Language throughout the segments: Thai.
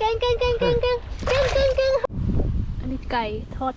เก่งเก่งเก่งเก่งเก่งเก่งเก่งอันนี้ไก่ทอด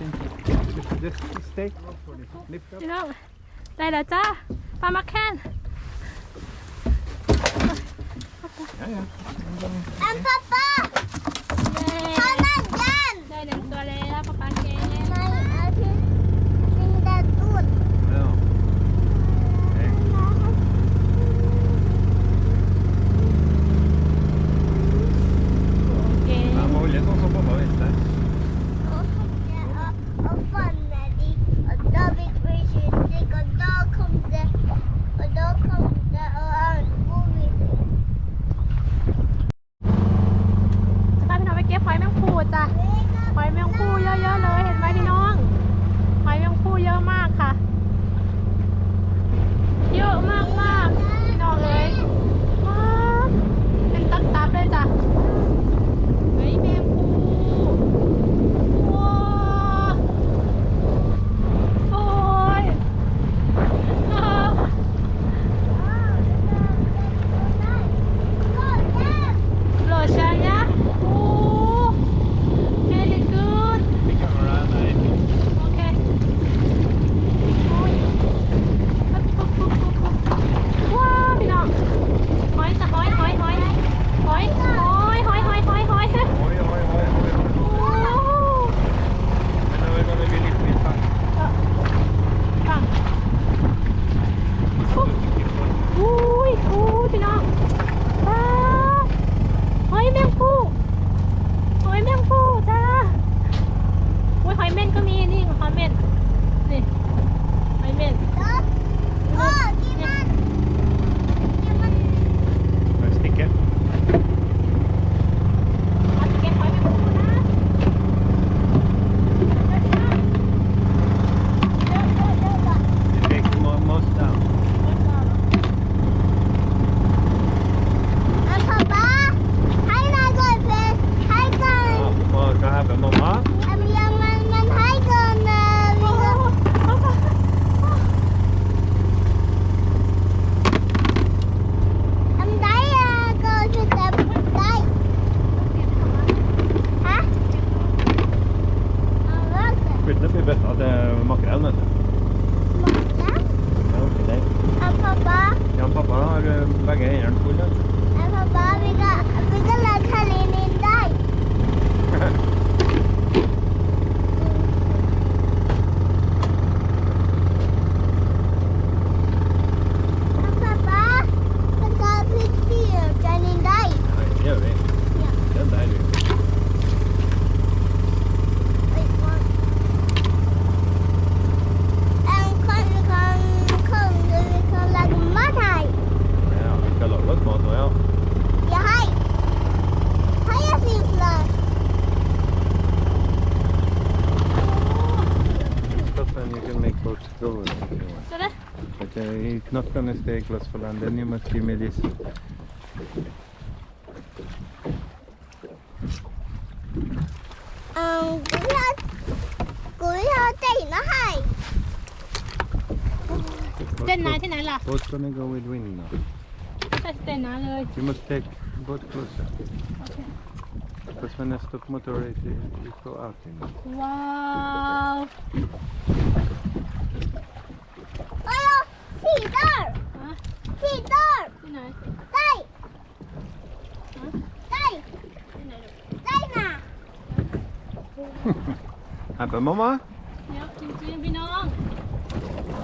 Just, just, just stay up for this. Lift Papa! Yay. Come again! Dai, dai, dai, Papa. หอยแมงภู่เยอะๆเลยเห็นไหมพี่น้อง หอยแมงภู่เยอะมากค่ะ เยอะมากมาก not gonna stay close for land. Then you must give me this. Um, cô theo cô theo chạy nó hay เต้นนาที่ไหนล่ะ Boat's gonna go with wind now. ใช่เต้นนาเลย You must take boat closer. Because when I stop motor, it, it go out. You know. ว้ Abba mamma? เยอะจริงๆพี่น้อง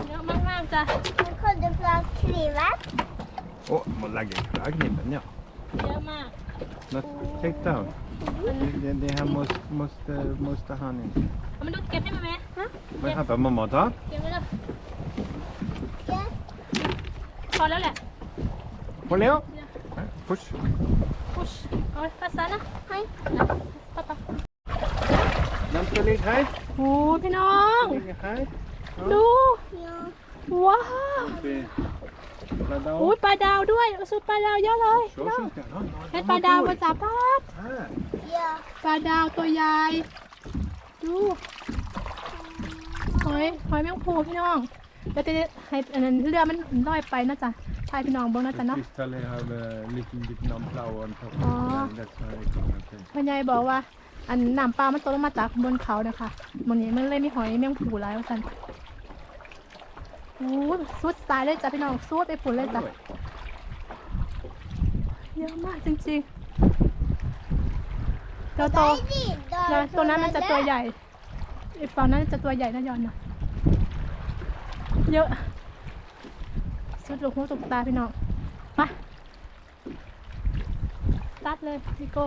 เยอะมากๆจ้ะ nu kunde få kliva Åh, oh, må lägga kraggnippen ja. เยอะมาก Not take down. Det, det här måste, måste, måste han in. เอามาดูเก็บให้มาไหมฮะ Men Abba mamma ta. เก็บไว้แล้ว ja พอแล้วแหละ Håll i Push. พุชเอาภาษานะให้ ป้าป้า Den ska ligga här. โอ้พี่น้อง Ligga här. ดู ja ว้าว Vi laddar อุ้ย av. ปลาดาวด้วยสุดปลาดาวเยอะเลยพี่ Så น้อง ska den. เห็ดปลาดาวมาจากบ้าน Här. ja ปลาดาวตัวใหญ่ดูหอยหอยแมงภูพี่น้องแล้วจะให้อันนั้นเรือมันลอยไปนะจ๊ะพายพี่น้องเบิ้งนะจ๊ะ The เนาะ crystal have a little bit of flower on top. Ah. That's why I can take. พ่อใหญ่บอกว่า อันน้ำปลามันตกลงมาจากบนเขานะคะมันนี้มันเลยมีหอยแมงภูหลายว่าซั่นโอ้ยสุดสายเลยจ้ะพี่น้องสุดไปฝุ่นเลยจ้ะเยอะมากจริงๆแล้วโต Där är det แล้วตัวนั้นมันจะตัวใหญ่อีกฝั่งนั้นจะตัวใหญ่นะยอนนะเยอะสุดลูกหูตุกตาพี่น้องมาตัดเลยพี่โก้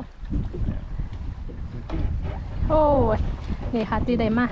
โอ้ยนี่ค่ะตีได้มา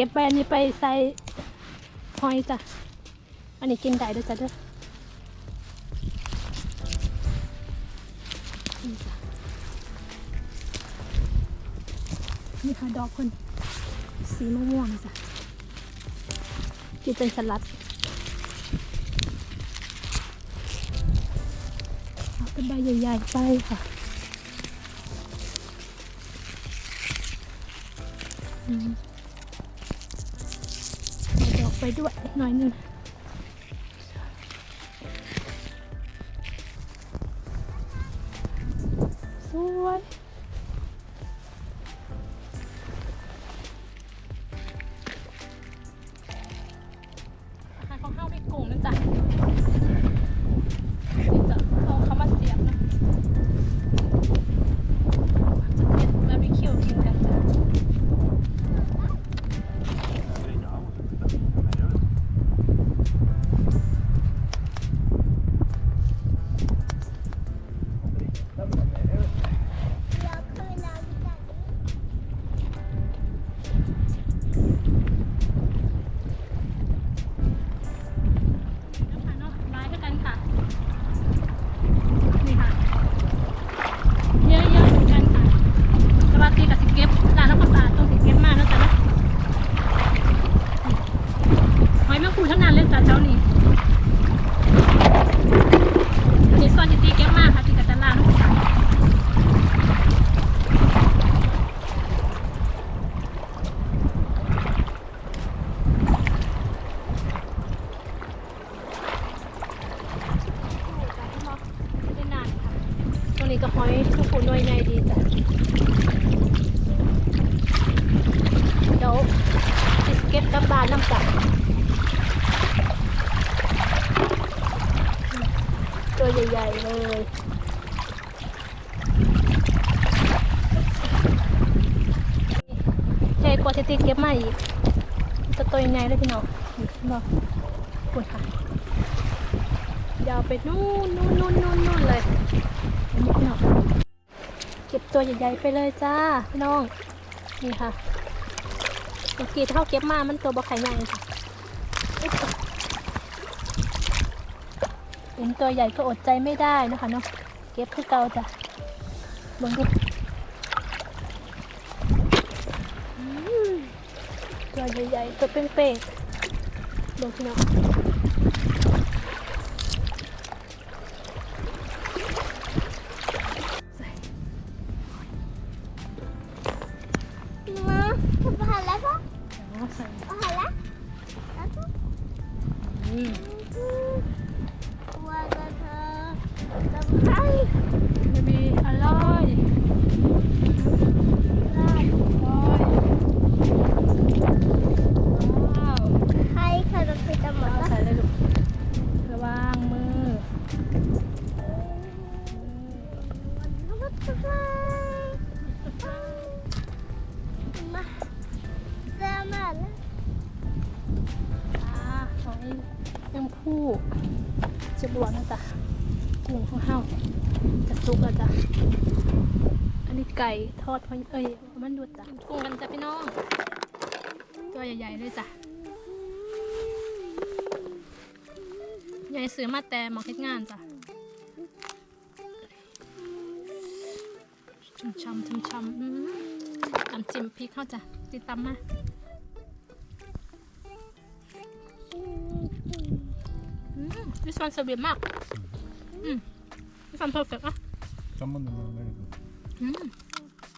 เก็บไปอันนี้ไปใส่หอยจ้ะ อันนี้กินได้ด้วยจ้ะเด้อนี่จ้ะนี่ค่ะดอกคนสีม่วงจ้ะกินเป็นสลัดเอาเป็นใบใหญ่ๆไปค่ะอืมเอ ไปด้วยหน่อยนึงสวย นี้ก็ห้อยทุกคนด้วยใหดีจ้ะเดี๋ยวจิเก็บกับบานน้ำจับตัวใหญ่ๆเลยใหญ่กว่าที่ตีเก็บมาอีกจะตัวใหญ่เลยพี่น้องบอกปวดขายาวไปนู่นนู่นนู่นนู่นเลย พี่น้องเก็บตัวใหญ่ๆไปเลยจ้าพี่น้อง นี่ค่ะเมื่อกี้เท่าเก็บมามันตัวบอไข่ใหญ่ค่ะเห็นตัวใหญ่ก็อดใจไม่ได้นะคะเนาะเก็บคือเก่าจ้ะลงดูตัวใหญ่ๆตัวเป้งๆลงพี่น้อง ก่ทอดพอเอ้ยมันดูดจ้ะกุ้งกันจ้ะพี่น้อง ตัวใหญ่ๆเลยจ้ะใหญ่ซื้อมาแต่หมองเฮ็ดงานจ้ะช่ำๆช่ำๆอืมน้ำจิ้มพริกเข้าจ้ะติดตามมา Mm, this one's a bit mad. Mm. This one's perfect อะ Some of them are very good. อืม พ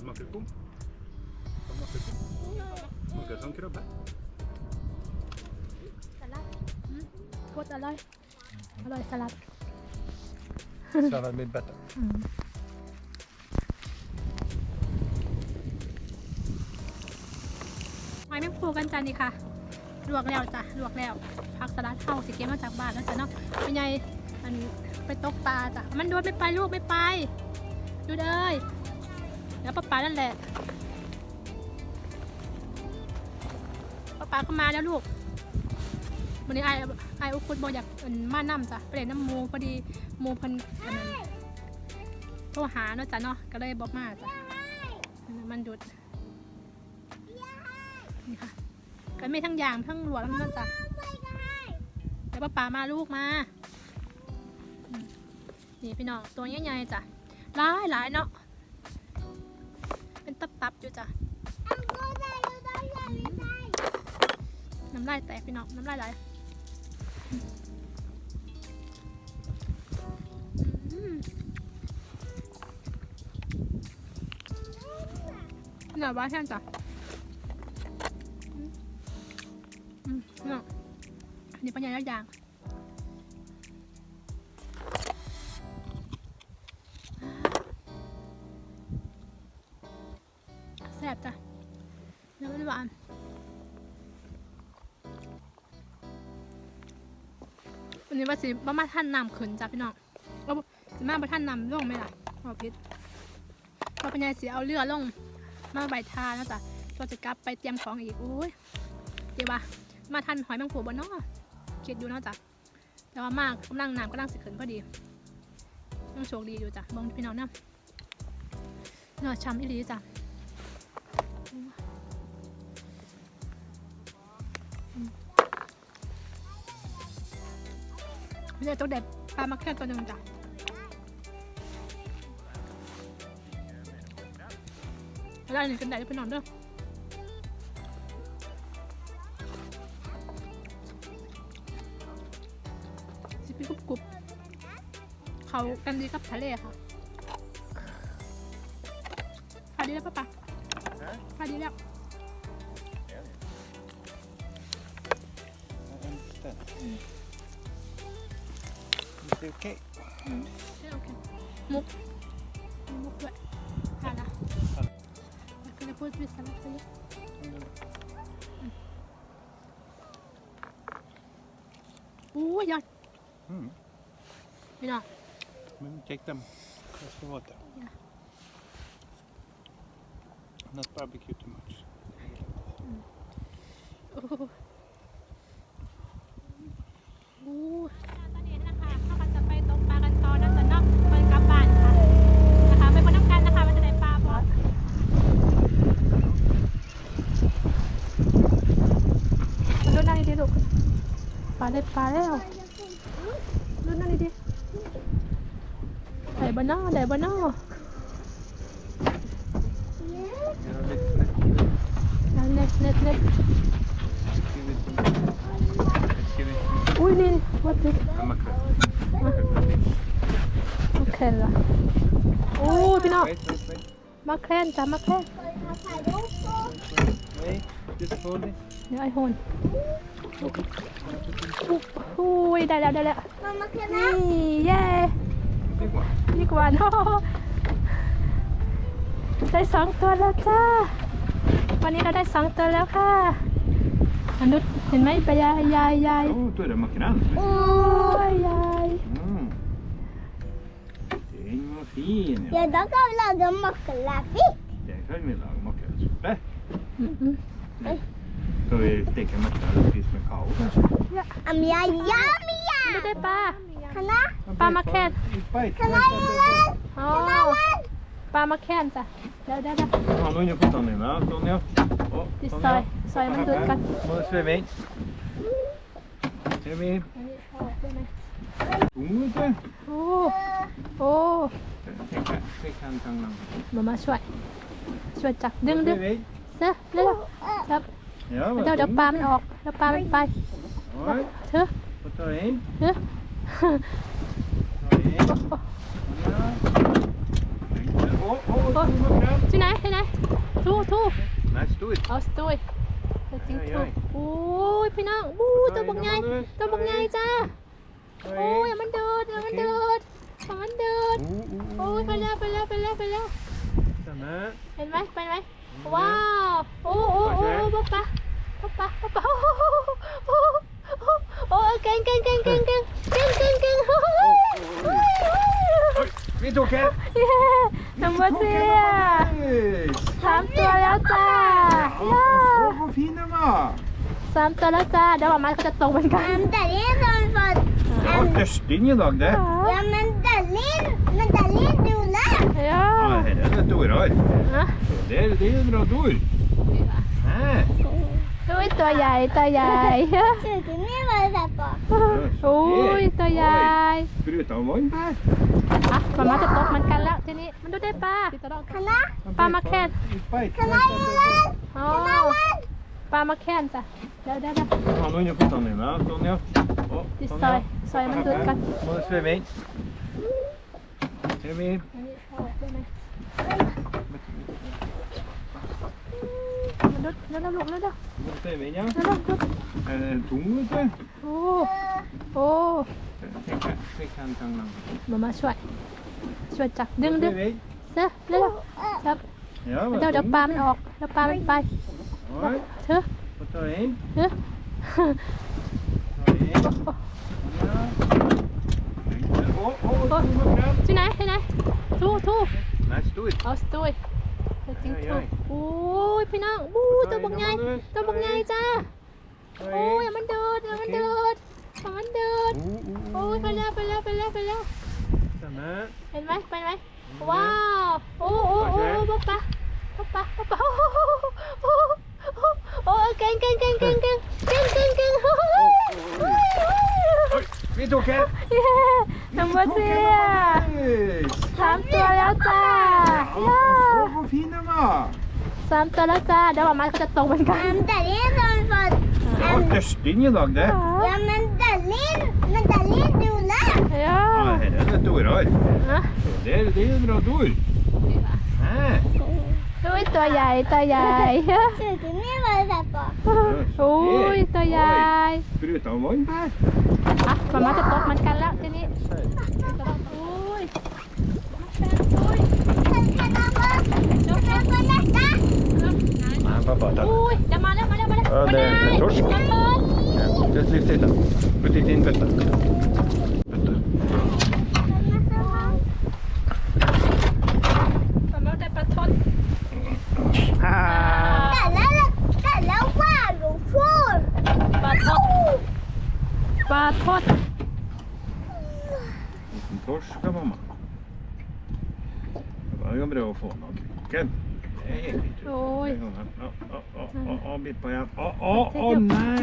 Så makkelkom. Som makkelkom. Smakar som krabbe. สลัดอืมโคตรอร่อย อร่อยสลัด Salad blir bättre. อืมหอยแมงภูกันจ้ะนี่ค่ะ ลวกแล้วจ้ะ ลวกแล้ว ผักสลัดเข้าสิเก็บมาจากบ้านแล้วจ้ะเนาะเป็นไงอันไปตกปลาจ้ะ มันโดนไม่ไปลูกไม่ไป ดูเอ้ย แล้วป้าป๋านั่นแหละป้าป๋าก็มาแล้วลูกวันนี้ไอไออุคุดบอกอยากมาน้ำจ้ะไปเล่นน้ำมูพอดีมูพันอันนั้นโทรหาเนาะจ้ะเนาะก็เลยบอกมาจ้ะมันดุดนี่ค่ะก็ไม่ทั้งอย่างทั้งหลวงทั้งนั้นจ้ะเดี๋ยวป้าป๋ามาลูกมานี่พี่น้องตัวใหญ่ๆจ้ะหลายหลายๆเนาะ ตับอยู่จ้ะน้ำลายแตกพี่น้องน้ำลายไหลเหนือบ้าแท่นจ้ะอืมอืมเนาะอันนี้ปัญญาอย่าง วันนี้ว่าสิบ่มาท่านนำขึ้นจ้ะพี่น้องเอาบ่สิมาบ่ท่านนำลงไหมล่ะเอาพิษพอปัญญาสิเอาเรือลงมาใบทาแล้วจ้ะก็จะกลับไปเตรียมของอีกโอ้ยเดี๋ยวว่ามาทันหอยแมงผู้บ่เนาะคิดอยู่เนาะจ้ะแต่ว่ามากกำลังน้ำกำลังสิขึ้นพอดีต้องโชคดีอยู่จ้ะเบองพี่น้องนะเนาะช้ำอีหลีจ้ะ พี่เลยต้องเด็ดปลามาแค่ตัวหนึ่งจ้ะแล้วอันนี้กันได้พี่น้องเด้อสิพี่กรุบกรุบเขากันดีกับทะเลค่ะพอดีแล้วปะปะพอดีแล้ว Okay. Mm. Okay. Mok. Mok bak. Hala. Kena pun tu sama saya. Oh, ja. Mm. Mina. Men take them across the water. Yeah. Not barbecue too much. Mm. Oh. ได้ปลาแล้วดูนั่งดีๆได้บ้านาได้บ้านา Yeah. เน็ตเน็ตเน็ต Give it to me. Let's give it to me. อุ้ยนินวัดดิ A mackerel. โอเคละโอ้ยพี่น้อง Wait, wait, wait. มาแคลนจ้ะมาแคลน Wait, just hold it. เดี๋ยวไอโฮน อุ้ยได้แล้วได้แล้วมามาขึ้นนะนี่เย้ดีกว่าเนาะได้สองตัวแล้วจ้า วันนี้เราได้สองตัวแล้วค่ะมนุษย์เห็นไหมปยายยายยายโอ้ตัวเดียวมากินอัโอ้ยยายเด็กยวเราก็ลองมักลาฟิกเดี๋ยวค่อยมีลองมักลาสุดไป Ska vi steka mackarna och fisk med kao kanske? Am jag yummy ไม่ได้ปลา Kan jag? Bara makrell. Bite. Kan jag göra? อ๋อ Kan jag göra? ปลามาแค่นจ้ะเดี๋ยวเดี๋ยวเดี๋ยว Han har ju fått den inne, Sonja. Åh, ดิ Sonja. ซอยซอยมันดูดกัน Må du svømme inn. Svøm inn. อันนี้เอาออกได้ไหม Tung, vet du. โอ้ โอ้ Fikk jeg- fikk jeg en tang lang. มามาช่วย ช่วยจับดึงดึง Svøm inn. เร็วเร็วจับ Ja, เดี๋ยวเดี๋ยวปลามันออก เดี๋ยวปลามันไป Alright. Huh? Put her in. Yeah. Put her in. Oh, oh, oh, oh. Two nine, two nine. จริงถูกโอ้ยพี่น้องโอ้ตัวบังไงตัวบังไงจ้าโอ้ยมันเดินมันเดินมันเดิดโอ้ยไปแล้วไปแล้วไปแล้วไปแล้วเห็นไหมไปไหมว้าวโอ้โอ้โอ้ป๊าป๊าป๊าป๊าป้า โอ้โหเก่งเก่งเก่งเก่งเก่งเก่งเก่งเก่งโอ้โห Oi, vi tok en. เย้น้ำมันเสีย Yes. สามตัวแล้วจ้า Ja, ย่า så hvor fin den var. สามตัวแล้วจ้า เดี๋ยวหมาเขาจะตกเหมือนกัน Men det er sånn for Det var døsting i dag, det. Ja, men Dalin Men Dalin, du lær. ย่า Ja, her er det dorar. อะ Det er, det er bra dor. Hæ? อุ้ยตัวใหญ่ตัวใหญ่ Skulle โอ้ยตัวใหญ่ไปดูตัวมันอะปลามาจะตกมันกันแล้วทีนี้มันดูได้ปลาปลามาแค่นปลามาแค่นจ้ะเดี๋ยวได้ได้ทำนู่ยังพูดตอนไหนนะตรงนี้อ๋อที่ซอยซอยมันดูดกันมันสวยไหมเช่ไห รถรถน้ำลงแล้วเด้อ Monter, mais non. น้ำลงรถ Euh, tout le monde, toi โอ้โอ้ C'est quand- c'est quand t'en langues. มามาช่วย ช่วยจับดึงดึง Oui, เซะเร็วจับ oui. Et là, เดี๋ยว bah, เดี๋ยว tout ปลามันออกเดี๋ยวปลามันไป le monde. Ouais, เถอะ faut t'en aller. เถอะ T'en aller. Voilà. Oh, oh, oh, tout le monde, là. ที่ไหนที่ไหนทู่ทู่ Match, tout. เอาสตูย เดี๋ยวจริงทู Oi, oi. โอ้ยพี่น้องอู้ตัวบักใหญ่ตัวบักใหญ่จ้า Ta โอ้ย inn. อย่ามันเดินอย่ามันเดินอย่ามันเดิน Å, å, โอ้ยไปแล้วไปแล้วไปแล้วไปแล้ว Stemmer. เห็นไหมไปไหมว้าวโอ้โอ้โอ้ป๊าป๊าป๊าป๊าป๊าป๊าโอ้โหโอ้โหโอ้เก่งเก่งเก่งเก่งเก่งเก่งเก่งเก่งโอ้โห Oi, vi tok หมดสิ สามตัวแล้วจ้าเอาย่าโชว์ของพี่นะมาสามตัวแล้วจ้าเดี๋ยวหมามาก็จะตกเหมือนกัน Men det så hvor fin den var! em, og dag, det. Ja, men det er Ja, Men det er litt dole! Ja, her er det et ord her. Hæ? Det, er- det er bra ord. Hæ? อุ้ยตัวใหญ่ตัวใหญ่ Suger ner vad det där på. อุ้ยตัวใหญ่ Sprutar om vagn här. อะมันมาจะตกเหมือนกันแล้วทีนี้อุ้ย Kan kan man få? Kan få nästa? Nej, pappa, ta. อุ้ยเดี๋ยวมาแล้วมาแล้วมาแล้ว Ja, det är en torsk. มาเลย Just lyft hit den. Put it in vänta. Vänta. มันมาได้ปลาทด Ha! Ställa, ställa wow får. ปลาทดปลาทด En torsk ska mamma. Det var ju bra att få någon krycken. Nej, โอ้ย Åh, ิดไปครับ อ๋ออ๋ออ๋อไม่